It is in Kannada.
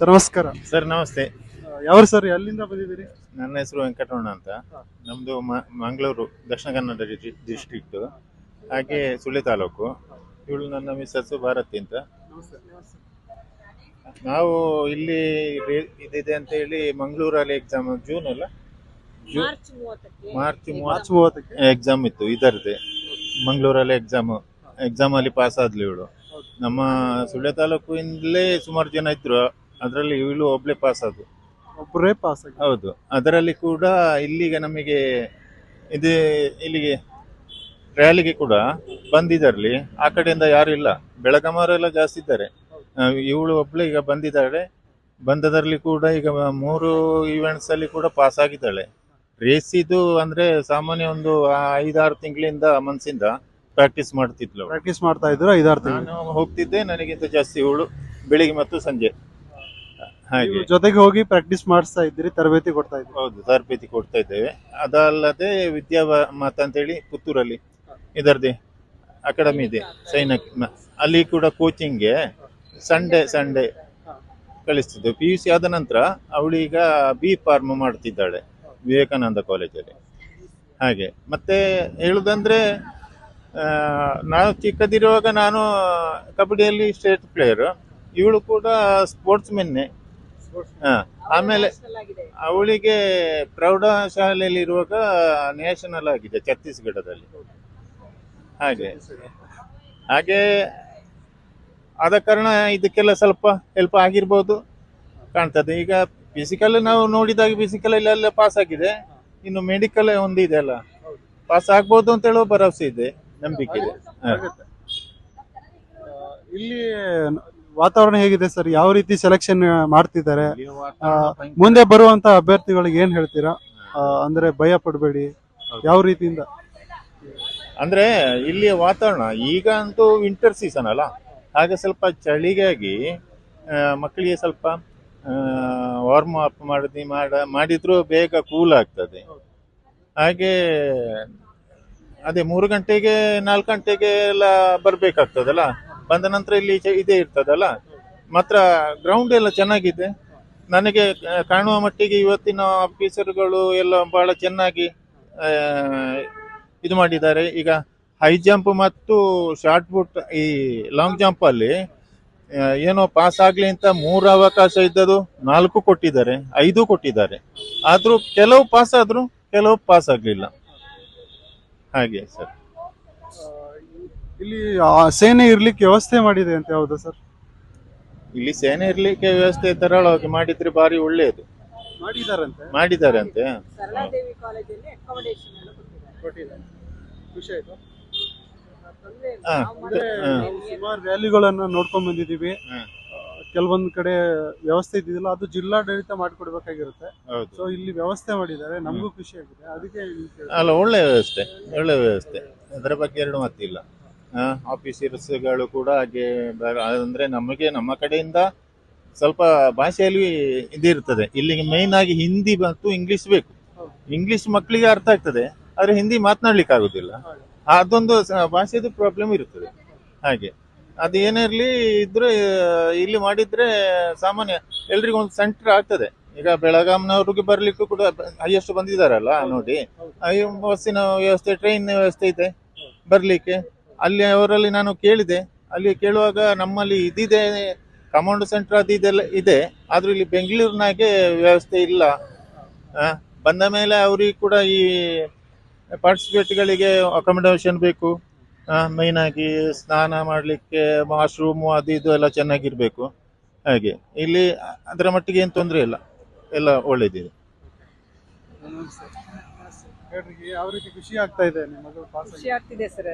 ಸರ್ ನಮಸ್ಕಾರ. ಸರ್ ನಮಸ್ತೆ. ಯಾವ್ರು ಸರ್ ಎಲ್ಲಿಂದ ಬಂದಿದ್ದೀರಿ? ನನ್ನ ಹೆಸರು ವೆಂಕಟರಮಣ ಅಂತ. ನಮ್ಮದು ಮಂಗಳೂರು ದಕ್ಷಿಣ ಕನ್ನಡ ಡಿಸ್ಟ್ರಿಕ್ಟ್ ಹಾಗೆ ಸುಳ್ಯ ತಾಲೂಕು. ಇವಳು ನನ್ನ ಮಿಸ್ಸಸ್ಸು ಭಾರತಿ ಅಂತ. ನಾವು ಇಲ್ಲಿ ಇದಿದೆ ಅಂತ ಹೇಳಿ ಮಂಗಳೂರಲ್ಲಿ ಎಕ್ಸಾಮ್ ಜೂನ್ ಅಲ್ಲ? ಮಾರ್ಚ್ ಮೂವತ್ತಕ್ಕೆ. ಮಾರ್ಚ್ ಮಾರ್ಚ್ ಮೂವತ್ತು ಮೂವತ್ತಕ್ಕೆ. ಎಕ್ಸಾಮ್ ಇತ್ತು ಇದರದೇ ಮಂಗಳೂರಲ್ಲಿ ಎಕ್ಸಾಮ್ ಎಕ್ಸಾಮ್ ಅಲ್ಲಿ ಪಾಸ್ ಆದ್ಲು ಇವಳು. ನಮ್ಮ ಸುಳ್ಯ ತಾಲೂಕಿಂದಲೇ ಸುಮಾರು ಜನ ಇದ್ರು. ಅದರಲ್ಲಿ ಇವಳು ಒಬ್ಳೆ ಪಾಸ್ ಅದು ಒಬ್ಬರೇ ಪಾಸ್ ಆಗಿ ಹೌದು. ಅದರಲ್ಲಿ ಕೂಡ ಇಲ್ಲಿಗೆ ನಮಗೆ ಇದು ಇಲ್ಲಿಗೆ ರ್ಯಾಲಿಗೆ ಕೂಡ ಬಂದಿದ್ದಾರಲ್ಲಿ. ಆ ಕಡೆಯಿಂದ ಯಾರು ಇಲ್ಲ. ಬೆಳಗಾಮವರೆಲ್ಲ ಜಾಸ್ತಿ ಇದ್ದಾರೆ. ಇವಳು ಒಬ್ಳೆ ಈಗ ಬಂದಿದ್ದಾಳೆ. ಬಂದದರಲ್ಲಿ ಕೂಡ ಈಗ ಮೂರು ಈವೆಂಟ್ಸ್ ಅಲ್ಲಿ ಕೂಡ ಪಾಸ್ ಆಗಿದ್ದಾಳೆ. ರೇಸಿದು ಇದು ಅಂದ್ರೆ ಸಾಮಾನ್ಯ ಒಂದು ಐದಾರು ತಿಂಗಳಿಂದ ಮನ್ಸಿಂದ ಪ್ರಾಕ್ಟೀಸ್ ಮಾಡ್ತಿದ್ಲು ಪ್ರಾಕ್ಟೀಸ್ ಮಾಡ್ತಾ ಇದ್ರು ಐದಾರು ತಿಂಗಳು. ನಾನು ಹೋಗ್ತಿದ್ದೆ ನನಗಿಂತ ಜಾಸ್ತಿ ಇವಳು ಬೆಳಿಗ್ಗೆ ಮತ್ತು ಸಂಜೆ. ಹಾಗೆ. ನೀವು ಜೊತೆಗೆ ಹೋಗಿ ಪ್ರಾಕ್ಟೀಸ್ ಮಾಡಿಸ್ತಾ ಇದ್ದೀರಿ ತರಬೇತಿ ಕೊಡ್ತಾ ಇದ್ದೀರಿ. ಹೌದು ತರಬೇತಿ ಕೊಡ್ತಾ ಇದ್ದೇವೆ. ಅದಲ್ಲದೆ ವಿದ್ಯಾ ಮಾತ ಅಂತೇಳಿ ಪುತ್ತೂರಲ್ಲಿ ಇದರದೇ ಅಕಾಡೆಮಿ ಇದೆ ಸೈನಕ್ ಅಲ್ಲಿ ಕೂಡ ಕೋಚಿಂಗ್ಗೆ ಸಂಡೇ ಸಂಡೇ ಕಳಿಸ್ತಿದ್ದೆ ಪಿ ಯು ಸಿ ಆದ ನಂತರ ಅವಳೀಗ ಬಿ ಫಾರ್ಮ್ ಮಾಡ್ತಿದ್ದಾಳೆ ವಿವೇಕಾನಂದ ಕಾಲೇಜಲ್ಲಿ ಹಾಗೆ ಮತ್ತೆ ಹೇಳುದಂದ್ರೆ ಆ, ನಾವು ಚಿಕ್ಕದಿರುವಾಗ ನಾನು ಕಬಡ್ಡಿಯಲ್ಲಿ ಸ್ಟೇಟ್ ಪ್ಲೇಯರು ಇವಳು ಕೂಡ ಸ್ಪೋರ್ಟ್ಸ್ ಮೆನ್ನೆ ಆಮೇಲೆ ಅವಳಿಗೆ ಪ್ರೌಢಶಾಲೆಯಲ್ಲಿ ಇರುವಾಗ ನ್ಯಾಷನಲ್ ಆಗಿದೆ, ಛತ್ತೀಸ್ಗಢದಲ್ಲಿ. ಹಾಗೆ. ಹಾಗೆ ಆದ ಕಾರಣ ಇದಕ್ಕೆಲ್ಲ ಸ್ವಲ್ಪ ಹೆಲ್ಪ್ ಆಗಿರ್ಬೋದು ಕಾಣ್ತದೆ. ಈಗ ಫಿಸಿಕಲ್ ನಾವು ನೋಡಿದಾಗ ಫಿಸಿಕಲ್ ಎಲ್ಲ ಪಾಸ್ ಆಗಿದೆ. ಇನ್ನು ಮೆಡಿಕಲ್ ಒಂದು ಇದೆ ಅಲ್ಲ. ಪಾಸ್ ಆಗ್ಬೋದು ಹೇಳುವ ಭರವಸೆ ಇದೆ, ನಂಬಿಕೆ ಇದೆ ಹಾ. ಇಲ್ಲಿ ವಾತಾವರಣ ಹೇಗಿದೆ ಸರ್? ಯಾವ ರೀತಿ ಸೆಲೆಕ್ಷನ್ ಮಾಡ್ತಿದ್ದಾರೆ? ಮುಂದೆ ಬರುವಂತ ಅಭ್ಯರ್ಥಿಗಳಿಗೆ ಏನ್ ಹೇಳ್ತೀರಾ? ಆ, ಅಂದ್ರೆ ಭಯ ಪಡಬೇಡಿ. ಯಾವ ರೀತಿಯಿಂದ? ಅಂದ್ರೆ ಇಲ್ಲಿ ವಾತಾವರಣ ಈಗ ಅಂತೂ ವಿಂಟರ್ ಸೀಸನ್ ಅಲ್ಲ. ಹಾಗೆ ಸ್ವಲ್ಪ ಚಳಿಗಾಗಿ ಆ, ಮಕ್ಕಳಿಗೆ ಸ್ವಲ್ಪ ವಾರ್ಮ್ ಅಪ್ ಮಾಡಿ ಮಾಡ ಮಾಡಿದ್ರು ಬೇಗ ಕೂಲ್ ಆಗ್ತದೆ. ಹಾಗೆ ಅದೇ ಮೂರು ಗಂಟೆಗೆ ನಾಲ್ಕು ಗಂಟೆಗೆ ಎಲ್ಲ ಬರ್ಬೇಕಾಗ್ತದಲ್ಲ. ಬಂದ ನಂತರ ಇಲ್ಲಿ ಇದೇ ಇರ್ತದಲ್ಲ? ಮಾತ್ರ ಗ್ರೌಂಡ್ ಎಲ್ಲ ಚೆನ್ನಾಗಿದೆ. ನನಗೆ ಕಾಣುವ ಮಟ್ಟಿಗೆ ಇವತ್ತಿನ ಆಫೀಸರ್ಗಳು ಎಲ್ಲ ಬಹಳ ಚೆನ್ನಾಗಿ ಇದು ಮಾಡಿದ್ದಾರೆ. ಈಗ ಹೈ ಜಂಪ್ ಮತ್ತು ಶಾರ್ಟ್ ಪುಟ್ ಈ ಲಾಂಗ್ ಜಂಪ್ ಅಲ್ಲಿ ಏನೋ ಪಾಸ್ ಆಗ್ಲಿ ಅಂತ ಮೂರು ಅವಕಾಶ ಇದ್ದದು ನಾಲ್ಕು ಕೊಟ್ಟಿದ್ದಾರೆ, ಐದು ಕೊಟ್ಟಿದ್ದಾರೆ. ಆದ್ರೂ ಕೆಲವು ಪಾಸ್ ಆದ್ರು, ಕೆಲವು ಪಾಸ್ ಆಗ್ಲಿಲ್ಲ. ಹಾಗೆ ಸರ್. ಇಲ್ಲಿ ಆ, ಸೇನೆ ಇರ್ಲಿಕ್ಕೆ ವ್ಯವಸ್ಥೆ ಮಾಡಿದೆ ಅಂತ ಹೌದಾ ಸರ್? ಇಲ್ಲಿ ಸೇನೆ ಇರ್ಲಿಕ್ಕೆ ವ್ಯವಸ್ಥೆ ತರಳವಾಗಿ ಮಾಡಿದ್ರೆ ಬಾರಿ ಒಳ್ಳೆಯದು ಮಾಡಿದಾರಂತೆ? ಮಾಡಿದ್ದಾರೆ ಅಂತೆ ಸರಳಾದೇವಿ ಕಾಲೇಜಲ್ಲಿ ಅಕಾಮಿಡೇಷನ್ ಎಲ್ಲ ಕೊಟ್ಟಿದ್ದಾರೆ. ಖುಷಿ ಆಯ್ತು. ತೊಂದ್ರೆ ಇಲ್ಲ. ಹಾ, ನಾವು ಮಾಡಿದ್ರೆ ಹಾ. ಸುಮಾರು ರ್ಯಾಲಿಗಳನ್ನ ನೋಡ್ಕೊಂಡ್ ಬಂದಿದೀವಿ. ಕೆಲವೊಂದ್ ಕಡೆ ವ್ಯವಸ್ಥೆ ಇದ್ದಿದ್ದಿಲ್ಲ ಅದು ಜಿಲ್ಲಾಡಳಿತ ಮಾಡ್ಕೊಡ್ಬೇಕಾಗಿರುತ್ತೆ. ಹೌದು. ಸೊ ಇಲ್ಲಿ ವ್ಯವಸ್ಥೆ ಮಾಡಿದ್ದಾರೆ. ನಮಗೂ ಖುಷಿ ಆಗಿದೆ. ಅದಕ್ಕೆ ಇಲ್ಲಿ ಕೇಳ್ದೆ. ಅಲ್ಲ ಒಳ್ಳೆ ವ್ಯವಸ್ಥೆ ಒಳ್ಳೆ ವ್ಯವಸ್ಥೆ. ಅದರ ಬಗ್ಗೆ ಎರಡು ಮಾತಿಲ್ಲ. ಆಫೀಸರ್ಸ್ಗಳು ಕೂಡ ಹಾಗೆ ಅಂದರೆ ನಮಗೆ ನಮ್ಮ ಕಡೆಯಿಂದ ಸ್ವಲ್ಪ ಭಾಷೆಯಲ್ಲಿ ಇದಿರ್ತದೆ. ಇಲ್ಲಿಗೆ ಮೇನ್ ಆಗಿ ಹಿಂದಿ ಮತ್ತು ಇಂಗ್ಲಿಷ್ ಬೇಕು. ಇಂಗ್ಲಿಷ್ ಮಕ್ಕಳಿಗೆ ಅರ್ಥ ಆಗ್ತದೆ ಆದ್ರೆ ಹಿಂದಿ ಮಾತನಾಡ್ಲಿಕ್ಕೆ ಆಗುದಿಲ್ಲ. ಅದೊಂದು ಭಾಷೆದು ಪ್ರಾಬ್ಲಮ್ ಇರ್ತದೆ. ಹಾಗೆ. ಅದು ಏನೇ ಇರ್ಲಿ ಇದ್ರೆ ಇಲ್ಲಿ ಮಾಡಿದ್ರೆ ಸಾಮಾನ್ಯ ಎಲ್ರಿಗೂ ಒಂದು ಸೆಂಟರ್ ಆಗ್ತದೆ. ಈಗ ಬೆಳಗಾಂನವ್ರಿಗೆ ಬರ್ಲಿಕ್ಕೂ ಕೂಡ ಹೈಯೆಸ್ಟ್ ಬಂದಿದಾರಲ್ಲ ನೋಡಿ. ಬಸ್ಸಿನ ವ್ಯವಸ್ಥೆ ಟ್ರೈನ್ ವ್ಯವಸ್ಥೆ ಇದೆ. ಬರ್ಲಿಕ್ಕೆ. ಅಲ್ಲಿ ಅವರಲ್ಲಿ ನಾನು ಕೇಳಿದೆ. ಅಲ್ಲಿ ಕೇಳುವಾಗ ನಮ್ಮಲ್ಲಿ ಇದಿದೆ ಕಮಾಂಡ್ ಸೆಂಟರ್ ಅದು ಇದೆಲ್ಲ ಇದೆ. ಆದ್ರೂ ಇಲ್ಲಿ ಬೆಂಗಳೂರಿನಾಗೆ ವ್ಯವಸ್ಥೆ ಇಲ್ಲ. ಬಂದ ಮೇಲೆ ಅವ್ರಿಗೆ ಕೂಡ ಈ ಪಾರ್ಟಿಸಿಪೇಟ್ಗಳಿಗೆ ಅಕಾಮಿಡೇಷನ್ ಬೇಕು. ಮೈನ್ ಆಗಿ ಸ್ನಾನ ಮಾಡಲಿಕ್ಕೆ ವಾಶ್ರೂಮು ಅದು ಇದು ಎಲ್ಲ ಚೆನ್ನಾಗಿರ್ಬೇಕು. ಹಾಗೆ. ಇಲ್ಲಿ ಅದರ ಮಟ್ಟಿಗೆ ಏನು ತೊಂದರೆ ಇಲ್ಲ. ಎಲ್ಲ ಒಳ್ಳೇದಿದೆ. ಯಾವ ರೀತಿ ಖುಷಿ ಆಗ್ತಾ ಇದೆ ಖುಷಿ ಆಗ್ತಿದೆ ಸರ್.